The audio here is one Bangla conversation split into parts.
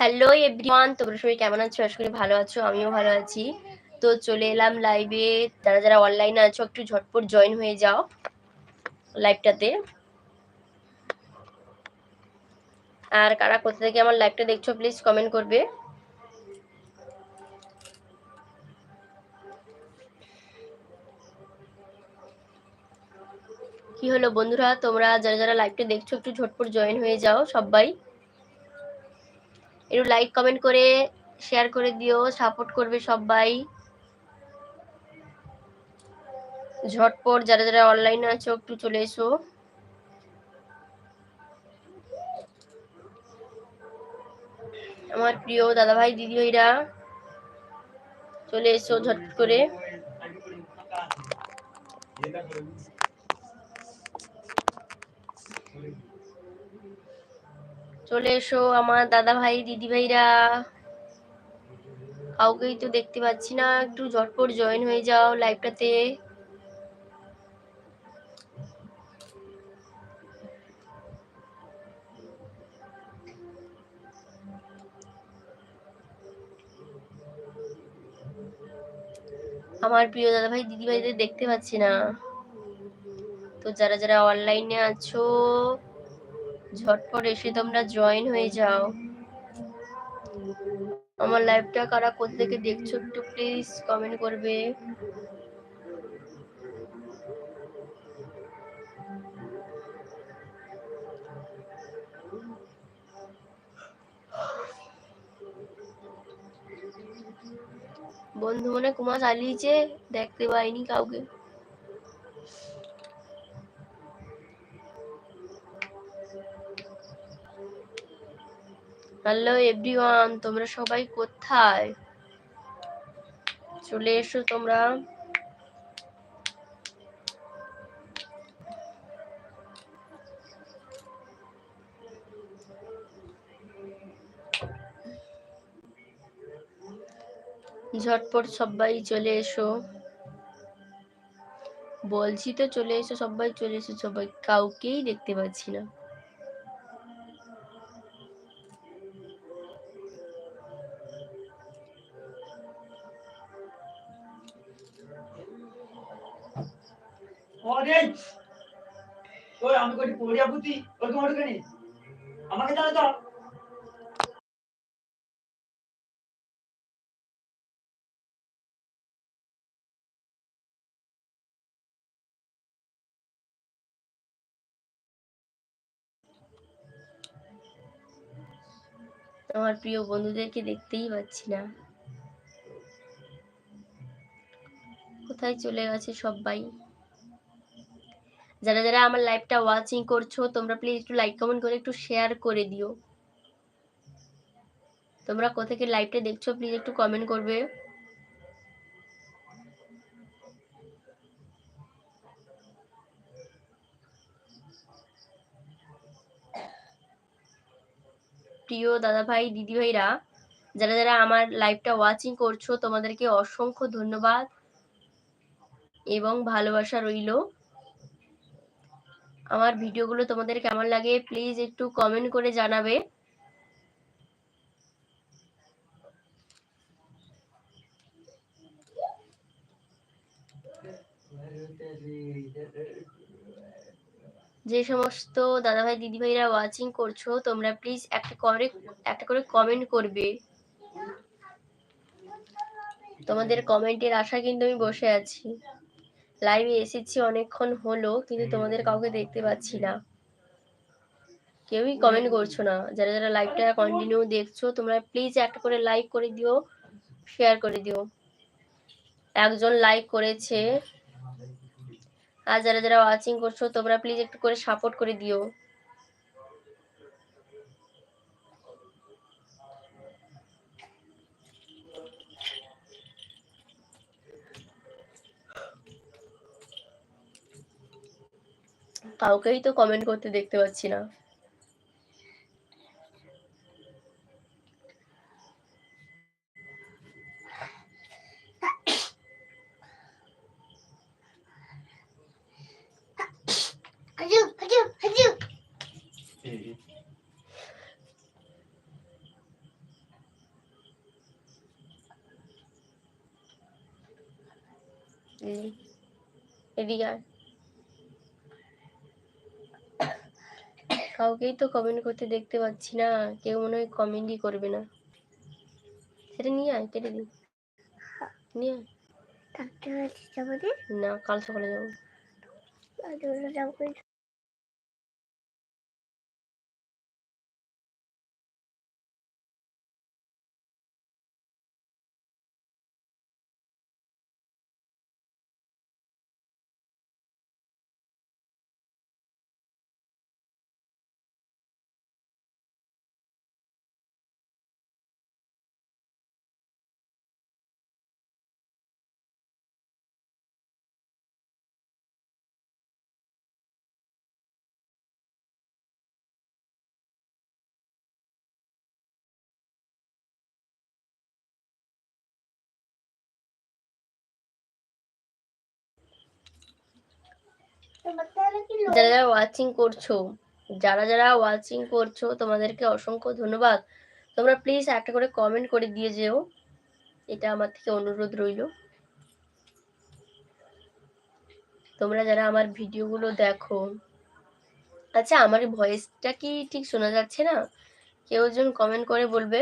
হ্যালো এভরিওয়ান তোমরা সবাই কেমন আছো? আশা করি ভালো আছো, আমিও ভালো আছি। তো চলে এলাম লাইভে যারা যারা অনলাইনে আছো, একটু ঝটপট জয়েন হয়ে যাও লাইভটাতে আর কারা কোথা থেকে আমার লাইভটা দেখছ প্লিজ কমেন্ট করবে। কি হলো বন্ধুরা? তোমরা যারা যারা লাইভটা দেখছ, একটু ঝটপট জয়েন হয়ে যাও সবাই। একটু লাইক কমেন্ট করে শেয়ার করে দিও সাপোর্ট করবে সবাই। ঝটপট যারা যারা অনলাইনে আছো, একটু চলে এসো। আমার প্রিয় দাদা ভাই দিদি ভাইরা চলে এসো ঝটপট করে। চলে এসো আমার দাদা ভাই দিদি ভাইরা কাউকেই তো দেখতে পাচ্ছি না। একটু ঝটপট জয়েন হয়ে যাও লাইভটাতে আমার প্রিয় দাদা ভাই দিদি ভাইদের দেখতে পাচ্ছি না। তো যারা যারা অনলাইনে আছো ঝটপট এসে তোমরা জয়েন হয়ে যাও। আমার লাইভটা কারা কোথা থেকে দেখছ একটু প্লিজ কমেন্ট করবে। বন্ধু মনে কুমা চালিয়েছে, দেখতে পাইনি কাউকে। হ্যালো এভরিওয়ান তোমরা সবাই কোথায়? চলে এসো তোমরা। ঝটপট সবাই চলে এসো। বলছি তো চলে এসো, সবাই চলে এসো, সবাই কাউকেই দেখতে পাচ্ছি না। আমার প্রিয় বন্ধুদেরকে দেখতেই পাচ্ছি না। কোথায় চলে গেছে সবাই? যারা যারা আমার লাইভটা ওয়াচিং করছ, তোমরা প্লিজ একটু লাইক কমেন্ট করে একটু শেয়ার করে দিও। তোমরা কোথা থেকে লাইভটা দেখছ প্লিজ একটু কমেন্ট করবে। প্রিয় দাদা ভাই দিদি ভাইরা যারা যারা আমার লাইভটা ওয়াচিং করছ, তোমাদেরকে অসংখ্য ধন্যবাদ এবং ভালোবাসা রইল। আমার ভিডিওগুলো তোমাদের কেমন লাগে প্লিজ একটু কমেন্ট করে জানাবে। যে সমস্ত দাদাভাই, দিদিভাইরা ওয়াচিং করছ, তোমরা প্লিজ একটা করে একটা করে কমেন্ট করবে। তোমাদের কমেন্টের আশা কিন্তু আমি বসে আছি। লাইভে এসেছি অনেকক্ষণ হলো কিন্তু তোমাদের কাউকে দেখতে পাচ্ছি না। কেউই কমেন্ট করছ না। যারা যারা লাইভটা কন্টিনিউ দেখছ তোমরা প্লিজ একটা করে লাইক করে দিও শেয়ার করে দিও। একজন লাইক করেছে। আর যারা যারা ওয়াচিং করছ তোমরা প্লিজ একটু করে সাপোর্ট করে দিও। কাউকেই তো কমেন্ট করতে দেখতে পাচ্ছি না। এদিকে কাউকেই তো কমেন্ট করতে দেখতে পাচ্ছি না। কেউ মনে হয় কমেন্টই করবে না। সেটা নিয়ে আয় কেটে দিই নিয়ে আয়। না কাল সকালে যাব। যারা যারা ওয়াচিং করছ, যারা যারা ওয়াচিং করছ, তোমাদেরকে অসংখ্য ধন্যবাদ। তোমরা প্লিজ একটা করে কমেন্ট করে দিয়ে যেও। এটা আমার থেকে অনুরোধ রইল। তোমরা যারা আমার ভিডিওগুলো দেখো আচ্ছা আমার ভয়েসটা কি ঠিক শোনা যাচ্ছে না? কেউ একজন কমেন্ট করে বলবে।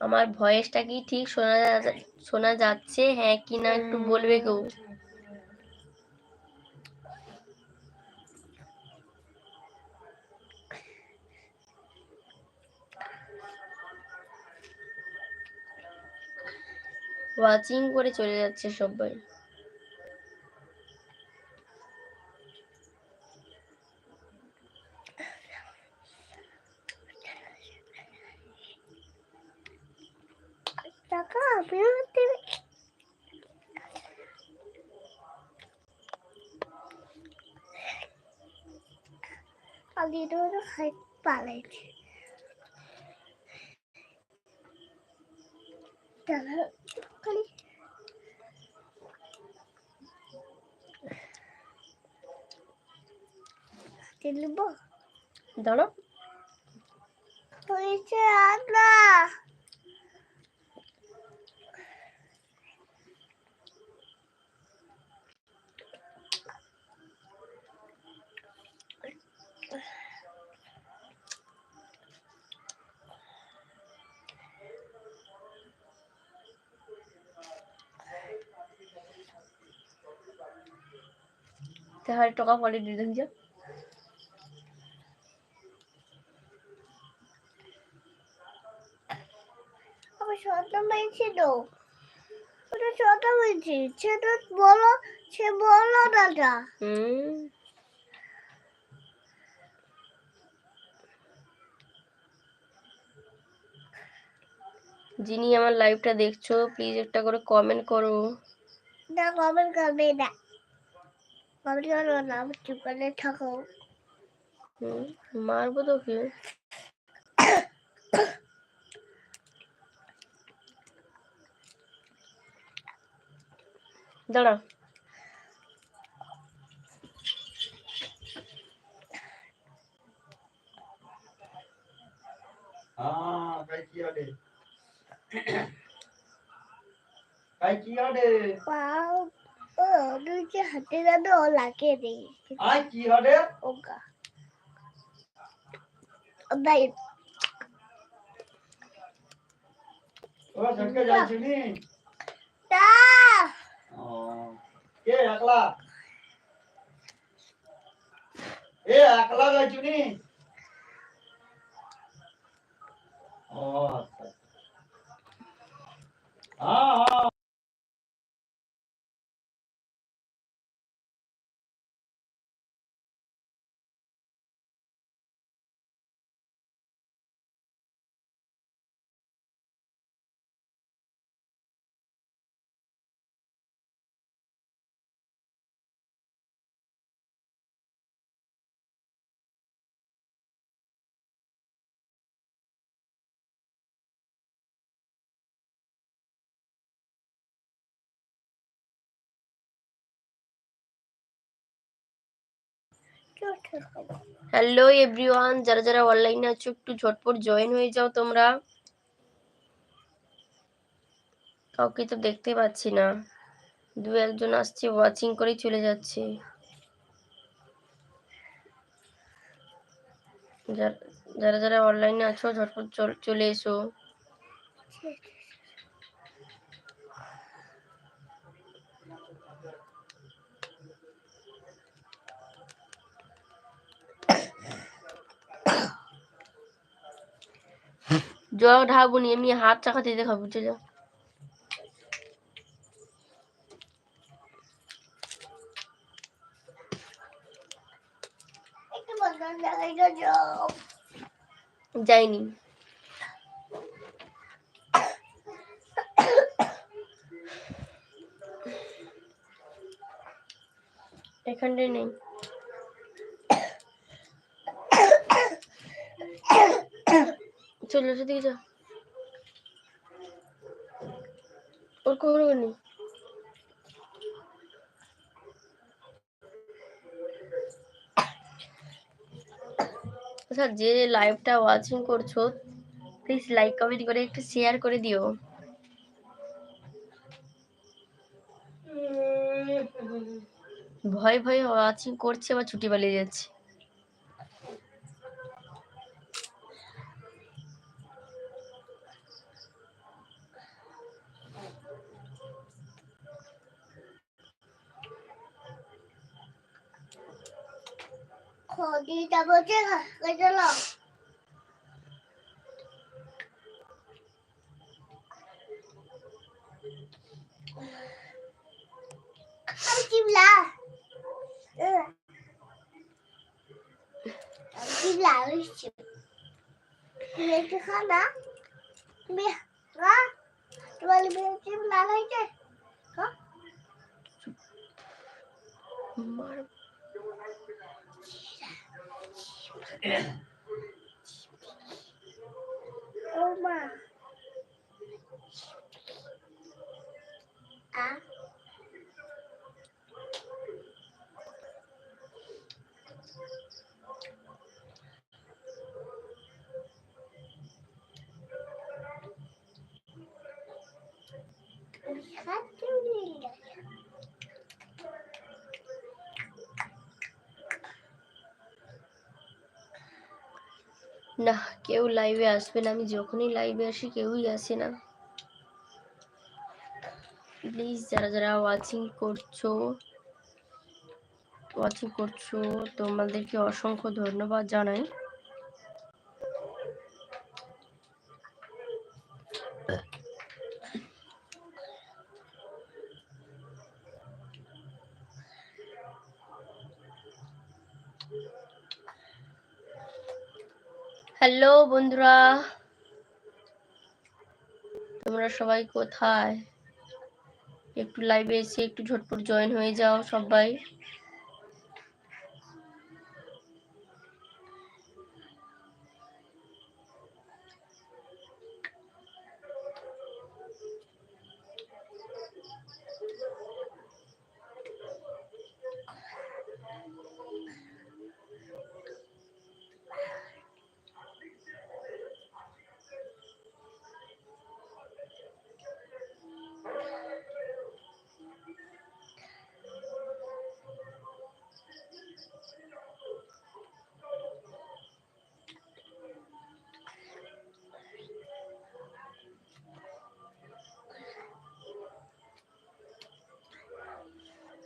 আমার ভয়েসটা কি ঠিক শোনা শোনা যাচ্ছে? হ্যাঁ কি না একটু বলবে কেউ? ওয়াচিং করে চলে যাচ্ছে সবাই। Ali doğru hayt balaydı. Dala kali. Dilbo. Dala. Polis abla. 400 হয় ક્વોલિટી পরে আমার যিনি আমার লাইভটা দেখছ প্লিজ একটা করে কমেন্ট করো। না কমেন্ট করবে না। কমেন্ট করবো না আমি চুপ করে থাকো হুম, মারবো তো কি দাঁড়া हा काय की आले काय की आले ওদের যে হাতে দাদু ও লাগিয়ে দেই। আর কি হবে? ওগা। দাই। ও ঝটকে যাইছি নি? তা। কে একলা? এ একলা যাইছি নি? ও আচ্ছা। হ্যাঁ।, হ্যাঁ। হ্যালো এভরিওয়ান যারা যারা অনলাইনে আছো, একটু ঝটপট জয়েন হয়ে যাও তোমরা। কাউকে তো দেখতে পাচ্ছি না। দু একজন আসছে ওয়াচিং করে চলে যাচ্ছে। যারা যারা অনলাইনে আছো, ঝটপট চলে এসো। জল ঢাকুনি এমনি হাত চাকা দিতে খাব যাও যাইনি। এখানটায় নেই। চলো সেদিকে যা। ওর খবর নেই। আচ্ছা যে লাইভটা ওয়াচিং করছ প্লিজ লাইক কমেন্ট করে একটু শেয়ার করে দিও। ভয় ভয়ে ওয়াচিং করছে আবার ছুটি পালিয়ে যাচ্ছে। খদিটা বলছে চলো আমি চিবলা আমি চিবলা আমি তুমি একটু খা না তুমি খা তোমার চিবলা হয়েছে খা মার ও মা Oh, Oma. Ah. না, কেউ লাইভে আসবে না। আমি যখনই লাইভে আসি, কেউই আসে না। প্লিজ যারা যারা ওয়াচিং করছ ওয়াচিং করছ, তোমাদেরকে অসংখ্য ধন্যবাদ জানাই। হ্যালো বন্ধুরা। তোমরা সবাই কোথায়? একটু লাইভে এসে একটু ঝটপট জয়েন হয়ে যাও সবাই।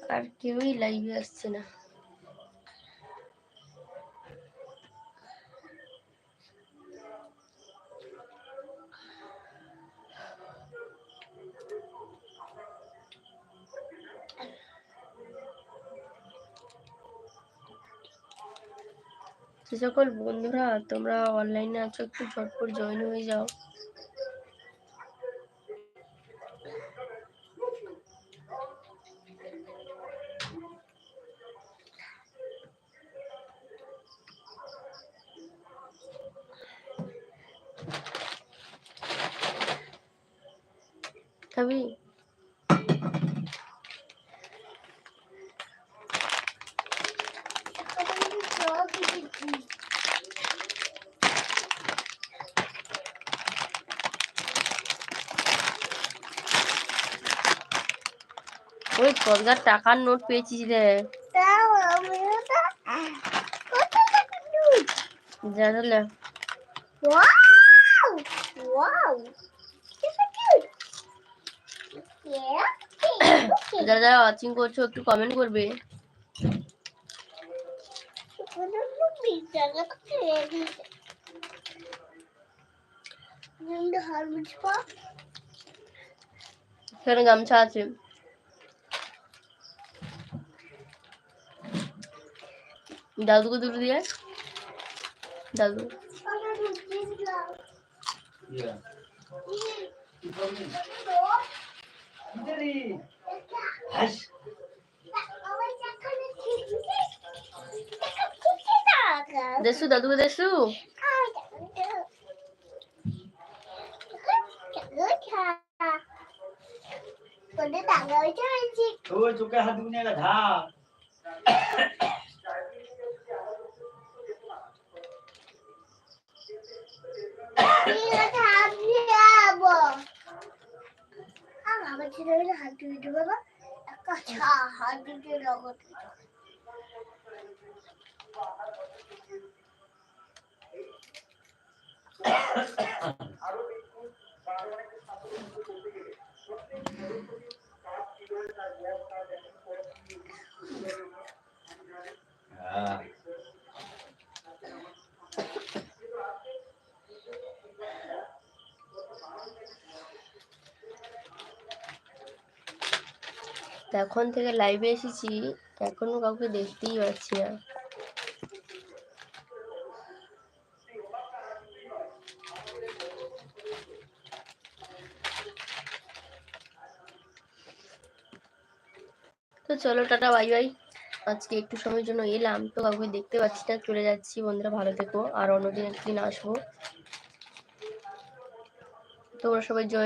আর কেউই লাইভে আসছে না সকল বন্ধুরা, তোমরা অনলাইনে আছো, একটু ঝটপট জয়েন হয়ে যাও। খাবি ওই পদ্মার টাকার নোট পেয়েছিস রে। দাও আমি ওটা কত যারা যারা ওয়াচিং করছ একটু কমেন্ট করবে? এখানে গামছা আছে। দাদুকে দুটো দিয়ে। দাদু। Yeah. দেরি হাস দেশু দাদু দেশু ওই চোখে হাত ধুনে গা আমার ছেলে হাত ধুয়ে দেবো না একটা হাত নগদ हाँ এখন থেকে লাইভে এসেছি এখনও কাউকে দেখতেই পাচ্ছি না। তো চলো, টাটা বাই বাই আজকে একটু সময়ের জন্য এলাম, তো কাউকে দেখতে পাচ্ছি না, চলে যাচ্ছি। বন্ধুরা, ভালো থেকো, আর অন্যদিন একদিন আসব। তোমরা সবাই জয়েন